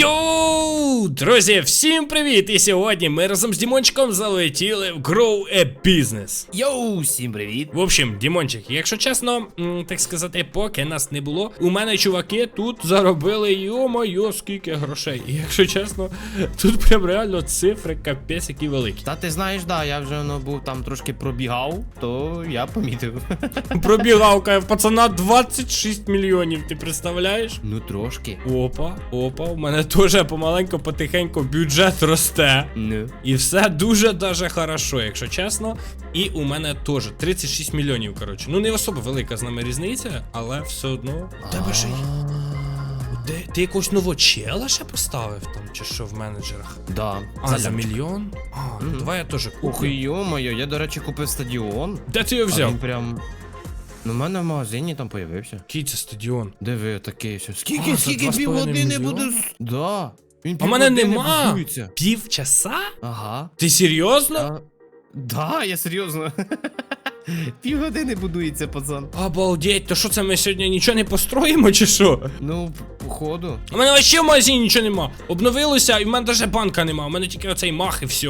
Йоу, друзі, всім привіт! І сьогодні ми разом з Дімончиком залетіли в Grow a Business. Йоу, всім привіт! В общем, Дімончик, якщо чесно, так сказати, поки нас не було, у мене чуваки тут заробили йо-моє, скільки грошей. І якщо чесно, тут прям реально цифри капець які великі. Та ти знаєш, да, я вже ну, був там трошки пробігав, то я помітив. Пробігалка в пацана 26 мільйонів, ти представляєш? ну трошки. Опа, опа, у мене теж помаленько, потихеньку бюджет росте. Ну. І все дуже даже хорошо, якщо чесно. І у мене теж 36 мільйонів, коротше. Ну не особо велика з нами різниця, але все одно. Тебе й- Де, ти якогось новочела ще поставив там, чи що в менеджерах? Да. А, за мільйон? А, ну давай я теж куплю. йо-моє, я, до речі, купив стадіон. Де ти його А взяв? він прям. Ну, в мене в магазині там появився. Який це стадіон? Диви, такий все. Скільки, скільки 2,5 півгодини мільйона? буде. Да. Він А мене півгодини нема. будується. Півчаса? Ага. Ти серйозно? А, да, я серйозно. Півгодини будується, пацан. Обалдеть, то що це ми сьогодні нічого не построїмо, чи що? Ну, походу. У мене вообще в магазині нічого нема. Обновилося, і в мене навіть банка нема. У мене тільки оцей мах і все.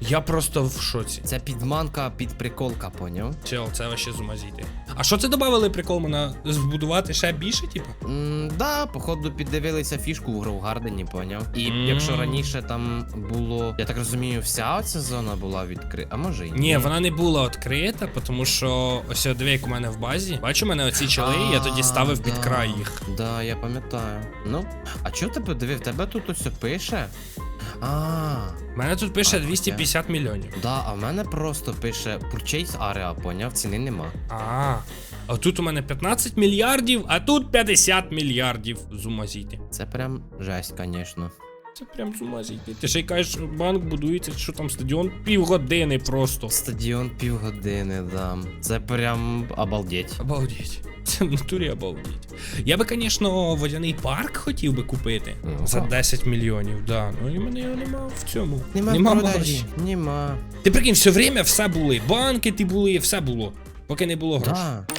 Я просто в шоці. Це підманка під приколка, поняв? Чел, це вообще з ума зійти. А що це додавали прикол мене збудувати ще більше, типу? М, да, походу піддивилися фішку в Гроугардені, поняв. І Мм. якщо раніше там було, я так розумію, вся оця зона була відкрита, а може і Ні, вона не була відкрита, тому що ось от диви, як у мене в базі. Бачу, у мене оці чоли, я тоді ставив під край їх. Да, я пам'ятаю. Ну, а чого тебе диви, в тебе тут ось пише? А, У мене тут пише А, 250 мільйонів. да, а в мене просто пише Purchase Area, поняв, ціни нема. А. А тут у мене 15 мільярдів, а тут 50 мільярдів. Зумазіти. Це прям жесть, звісно. Це прям з ума зійти. Ти ще й кажеш, банк будується, що там стадіон півгодини просто. Стадіон півгодини, да. Це прям обалдеть. Обалдеть. Це в натурі обалдеть. Я би, звісно, водяний парк хотів би купити Ну, за 10 мільйонів, да. Ну і мене його нема в цьому. Нема, нема продажі. грошей. Нема. Ти прикинь, все время все були. Банки ти були, все було. Поки не було грошей. Да.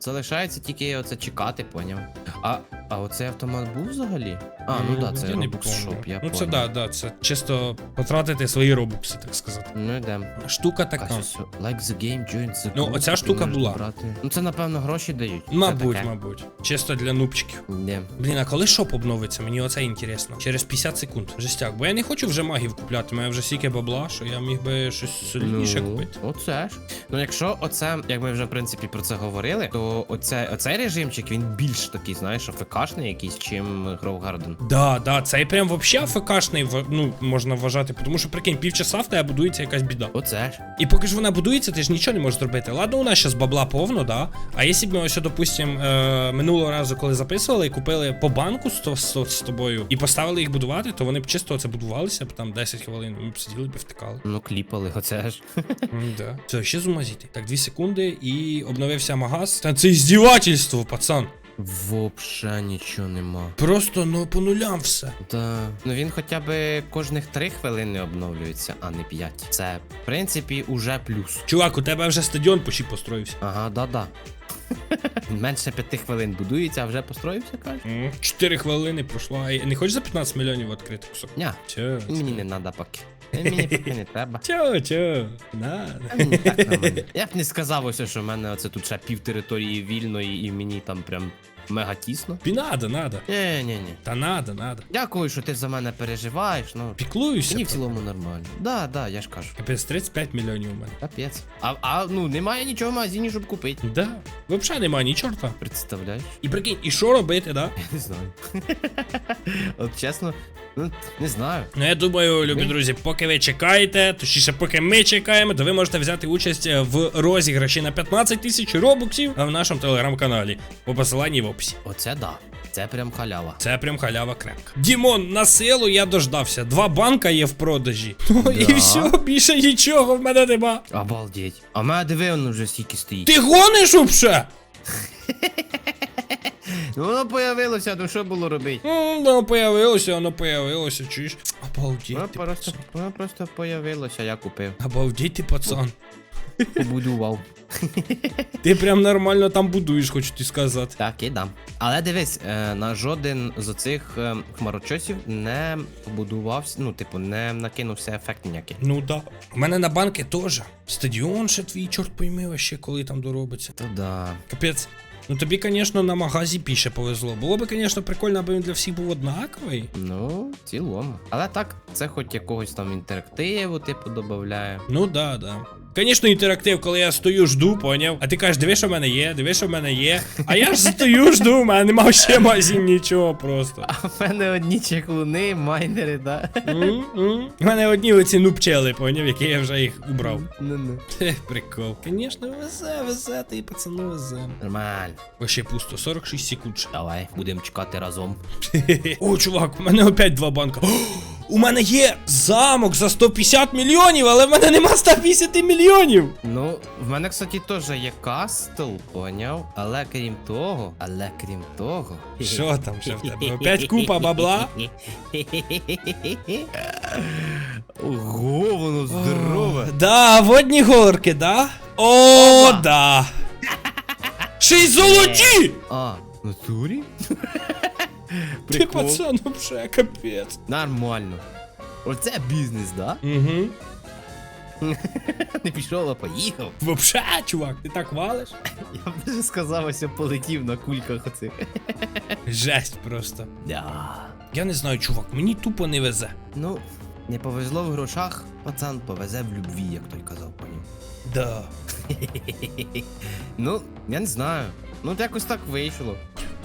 залишається тільки оце чекати, поняв. А, а оцей автомат був взагалі? А, ну да, це я не я Ну це поняв. да, да, це чисто потратити свої робукси, так сказати. Ну йдем. Штука така. Like the game, join the Ну, group, оця ти штука можеш була. Брати. Ну це напевно гроші дають. Це Мабуть, таке. мабуть. Чисто для нубчиків. Блін, а коли шоп обновиться? Мені оце інтересно. Через 50 секунд. Жестяк. Бо я не хочу вже магів купляти. Мене вже стільки бабла, що я міг би щось солідніше ну, купити. Оце ж. Ну, якщо оце, як ми вже в принципі про це говорили, то оце, оцей режимчик він більш такий, знаєш, АФКшний якийсь, чим Grow Garden. Да, да, цей прям вообще АФКшний, ну, можна вважати, тому що прикинь, півчаса в тебе будується якась біда. Оце ж. І поки ж вона будується, ти ж нічого не можеш зробити. Ладно, у нас зараз бабла повно, да. А якщо б ми ось, допустим, е, минулого разу, коли записували і купили по банку з, з, з тобою і поставили їх будувати, то вони б чисто оце будувалися б там 10 хвилин. Ми б сиділи б і втикали. Ну, кліпали, оце ж. Да. Все, ще з. Так, 2 секунди і обновився магаз. Та це іздівательство, пацан. Вообще нічого нема. Просто ну по нулям все. Да. Ну він хоча б кожних 3 хвилини обновлюється, а не 5. Це, в принципі, уже плюс. Чувак, у тебе вже стадіон почти построївся. Ага, да-да. Менше 5 хвилин будується, а вже построївся, каже. 4 хвилини пройшло. А не хочеш за 15 мільйонів відкрити кусок? Ня, мені не треба поки. Мені поки не треба. Чо, чо? На. А мені так нормально. Я б не сказав ось, що в мене оце тут ще пів території вільної і мені там прям мега тісно. Пі надо, надо. Ні, ні, ні. Та надо, надо. Дякую, що ти за мене переживаєш. Ну Піклуюся. мені в про- цілому нормально. Да, да, я ж кажу. Капець 35 мільйонів у мене. Капець. А, а ну немає нічого в магазині, щоб купити. Да. Взагалі немає ні чорта. Представляєш? І прикинь, і що робити, да? Я не знаю. От чесно, не знаю. Ну, я думаю, любі друзі, поки ви чекаєте, точніше, поки ми чекаємо, то ви можете взяти участь е, в розіграші на 15 тисяч робоксів в нашому телеграм-каналі по посиланні в описі. Оце да. Це прям халява. Це прям халява крепка. Дімон, на силу я дождався. Два банка є в продажі. Ну і Да. все, більше нічого в мене нема. Обалдеть. А мене диви, воно вже стільки стоїть. Ти гониш вообще? Ну воно появилося, ну що було робити? М, Воно появилося, воно появилося, чуєш? Обалдеть Воно ти, просто, пацан. воно просто появилося, я купив. Обалдеть ти, пацан. Побудував. Ти прям нормально там будуєш, хочу ти сказати. Так, і дам. Але дивись, е, на жоден з оцих е, хмарочосів не будувався, ну, типу, не накинувся ефект ніякий. Ну да. У мене на банки теж. Стадіон ще твій, чорт пойми, вообще, коли там доробиться. То да. Капець. Ну тобі, звісно, на магазі більше повезло. Було б, звісно, прикольно, аби він для всіх був однаковий. Ну, в цілому. Але так, це хоч якогось там інтерактиву, типу, додає. Ну да, да. Звісно, інтерактив, коли я стою, жду, поняв. А ти кажеш, диви, що в мене є, диви, що в мене є. А я ж стою, жду, у мене нема ще магазин нічого просто. А в мене одні чеклуни, майнери, да? М-м. У мене одні оці нупчели, поняв, які я вже їх убрав. Ну-ну. Прикол. Звісно, везе, везе, ти пацану везе. Нормально. Вообще пусто, 46 секунд. Давай, будемо чекати разом. О, чувак, у мене опять два банка. У мене є замок за 150 мільйонів, але в мене нема 150 мільйонів. Ну, в мене, кстати, теж є кастл, поняв? Але крім того, але крім того. Що там ще в тебе? Опять купа бабла? Ого, воно здорове. Да, водні горки, да? О, да. Ще й золоті! А, натурі? Ти Прикол. пацан, вообще капець. Нормально. Оце бізнес, да? Угу. Не пішов, а поїхав. Вообще, чувак, ти так валиш? Я б даже сказав, ось я полетів на кульках оцих. Жесть просто. Да. Я не знаю, чувак, мені тупо не везе. Ну, не повезло в грошах, пацан повезе в любві, як той казав поняв. Да. Ну, я не знаю. Ну, от якось так вийшло.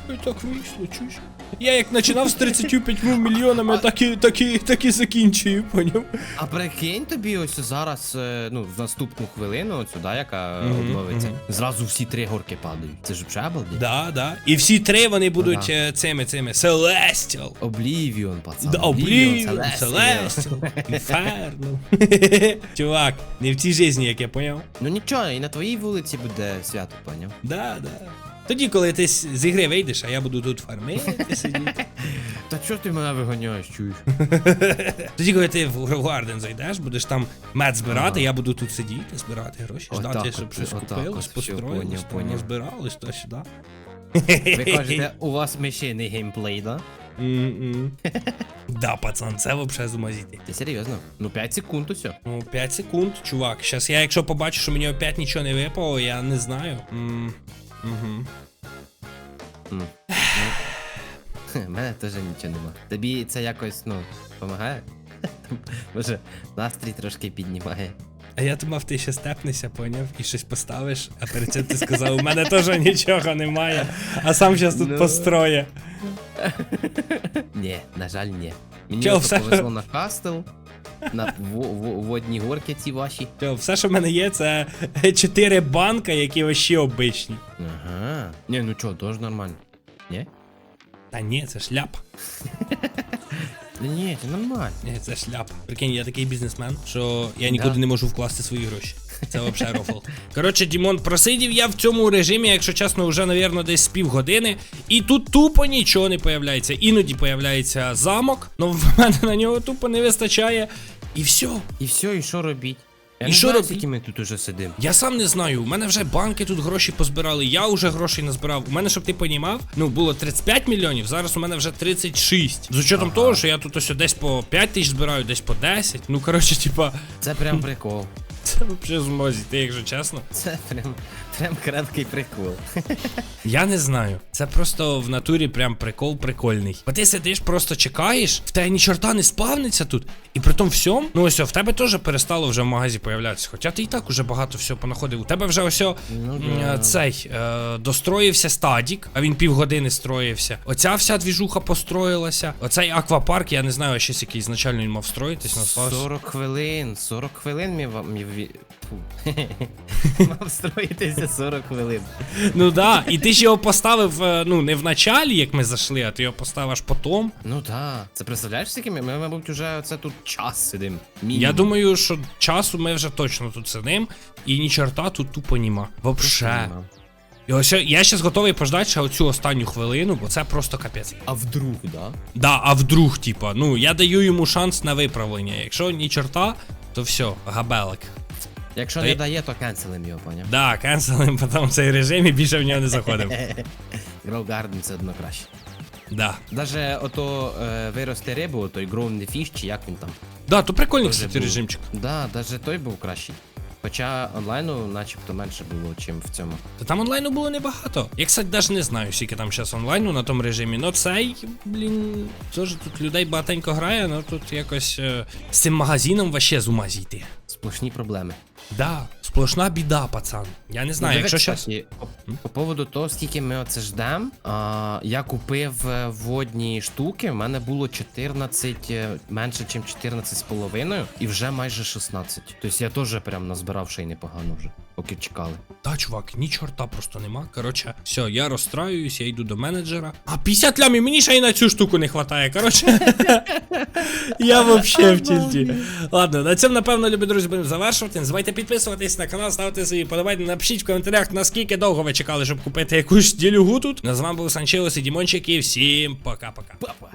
І так вийшло, чуєш? Я як починав з 35 мільйонами, так і, так і, так і закінчую, поняв? А прикинь тобі ось зараз, е, ну, в наступну хвилину, от сюди, яка Мгм, обновиться, зразу всі три горки падають. Це ж взагалі обалдеть. Да, да. І всі три вони будуть Ага. е, цими, цими. Celestial. Облівіон, пацан. Да, Oblivion. Celestial, Inferno. Чувак, не в цій житті, як я поняв. Ну нічого, і на твоїй вулиці буде свято, поняв? Да, да. Тоді, коли ти з ігри вийдеш, а я буду тут фармити сидіти. Та чого ти мене виганяєш, чуєш? Тоді, коли ти в Grove зайдеш, будеш там мед збирати, я буду тут сидіти, збирати гроші, Отак ждати, от, щоб щось отак купилось, от, построїлось, поняв, там поняв. то сюди. Ви кажете, у вас мишиний геймплей, да? М-м. Да, пацан, це взагалі з ума зійти. Ти серйозно? Ну 5 секунд усе. Ну, 5 секунд, чувак. Щас я, якщо побачу, що мені опять нічого не випало, я не знаю. М, Угу. У мене теж нічого нема. Тобі це якось, ну, допомагає? Може, настрій трошки піднімає. А я думав, ти ще степнешся, поняв, і щось поставиш, а перед цим ти сказав, у мене теж нічого немає, а сам щас тут Ну. построє. Ні, на жаль, ні. Мені Чо, ото все? повезло на кастел, на во- во- водні горки ці ваші. Все, все, що в мене є, це 4 банка, які вообще обичні. Ага. Ні, ну чо, теж нормально. Ні? Та ні, це шляпа. Да ні, це нормально. Ні, це шляпа. Прикинь, я такий бізнесмен, що я нікуди Да. не можу вкласти свої гроші. Це взагалі рофл. Коротше, Дімон, просидів я в цьому режимі, якщо чесно, вже, навірно, десь з півгодини. І тут тупо нічого не появляється. Іноді появляється замок, але в мене на нього тупо не вистачає. І все. І все, і що робіть? Я І не що знаю, скільки ми тут уже сидимо. Я сам не знаю, у мене вже банки тут гроші позбирали, я вже грошей назбирав. У мене, щоб ти понімав, ну було 35 мільйонів, зараз у мене вже 36. З учетом Ага. того, що я тут ось десь по 5 тисяч збираю, десь по 10. Ну коротше, типа, Це прям прикол. Це взагалі змозі, ти якщо чесно. Це прям, Почнемо краткий прикол. Я не знаю. Це просто в натурі прям прикол прикольний. Бо ти сидиш, просто чекаєш, в тебе ні чорта не спавниться тут. І при тому всьому, ну ось, в тебе теж перестало вже в магазі появлятися. Хоча ти і так уже багато всього понаходив. У тебе вже ось Ну да. цей е, достроївся стадік, а він півгодини строївся. Оця вся двіжуха построїлася. Оцей аквапарк, я не знаю, щось який ізначально він мав строїтись, 40 хвилин, 40 хвилин. Мій... ві- Фу. Мав строїтися 40 хвилин. Ну да, і ти ж його поставив, е, ну, не в началі, як ми зайшли, а ти його поставив аж потом. Ну так. Це представляєш, скільки ми, ми, мабуть, уже це тут час сидим. Я думаю, що часу ми вже точно тут сидим, і ні чорта тут тупо нема. Вообще. І ось я щас готовий пождати ще оцю останню хвилину, бо це просто капець. А вдруг, да? Да, а вдруг, типа, ну я даю йому шанс на виправлення. Якщо ні чорта, то все, габелик. Якщо Та не й- дає, то кенселим його, поняв? Да, кенселим потім цей режим і більше в нього не заходимо. Grow Garden це одно краще. Да. Даже ото е, вирости рибу, той Grown the Fish, чи як він там. Да, то прикольний, Дуже кстати, був. режимчик. Да, даже той був кращий. Хоча онлайну начебто менше було, чим в цьому. Та там онлайну було небагато. Я, кстати, навіть не знаю, скільки там зараз онлайну на тому режимі. Ну цей, блін, теж тут людей багатенько грає, ну тут якось е, з цим магазином вообще з ума зійти. Сплошні проблеми. Да, сплошна біда, пацан. Я не знаю, Ну, якщо щас. по, по поводу того, скільки ми оце ждем, а, я купив е, водні штуки, в мене було 14, е, менше, ніж 14 з половиною, і вже майже 16. Тобто я теж прям назбирав ще й непогано вже, поки чекали. Та, чувак, ні чорта просто нема. Коротше, все, я розстраююсь, я йду до менеджера. А 50 лямів, мені ще й на цю штуку не хватає. Коротше. я вообще в тільті. Ладно, на цьому, напевно, любі друзі, будемо завершувати. Не забувайте підписуватись на канал, ставити свої подобайки. Напишіть в коментарях, наскільки довго ви чекали, щоб купити якусь ділюгу тут. Ну, з вами був Санчелос і Дімончик, і всім пока-пока. Папа!